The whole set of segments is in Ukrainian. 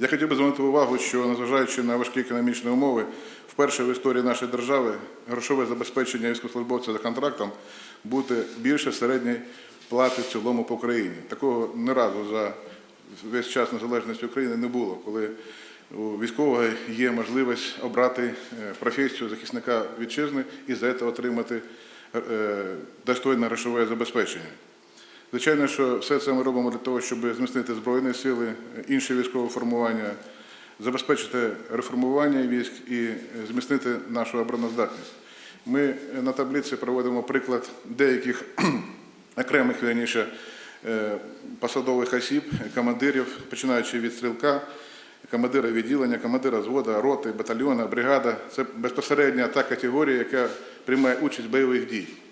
Я хотів би звернути увагу, що незважаючи на важкі економічні умови, вперше в історії нашої держави грошове забезпечення військовослужбовця за контрактом буде більше середньої плати в цілому по Україні. Такого не разу за весь час незалежності України не було, коли у військового є можливість обрати е, професію захисника вітчизни і за це отримати е, достойне грошове забезпечення. Звичайно, що все це ми робимо для того, щоб зміцнити Збройні сили, інші військові формування, забезпечити реформування військ і зміцнити нашу обороноздатність. Ми на таблиці проводимо приклад деяких окремих вірніше, е, посадових осіб, командирів, починаючи від стрілка, командира відділення, командира зводу, роти, батальйона, бригада. Це безпосередньо та категорія, яка приймає участь в бойових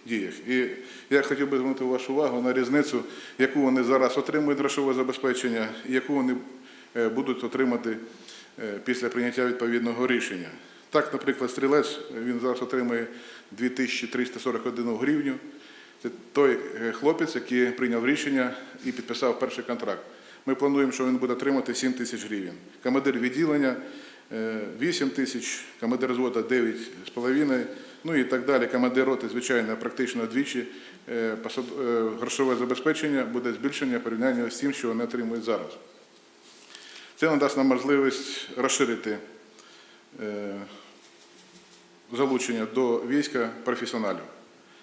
діях. І я хотів би звернути вашу увагу на різницю, яку вони зараз отримують грошове забезпечення, і яку вони е, будуть отримати е, після прийняття відповідного рішення. Так, наприклад, стрілець він зараз отримує 2341 гривню. Це той е, хлопець, який прийняв рішення і підписав перший контракт. Ми плануємо, що він буде отримати 7 тисяч гривень. Командир відділення е, 8 тисяч, командир звода 9,5, ну і так далі. Командир роти, звичайно, практично вдвічі. Е, е, Грошове забезпечення буде збільшення порівняння з тим, що вони отримують зараз. Це надасть нам можливість розширити е, залучення до війська професіоналів.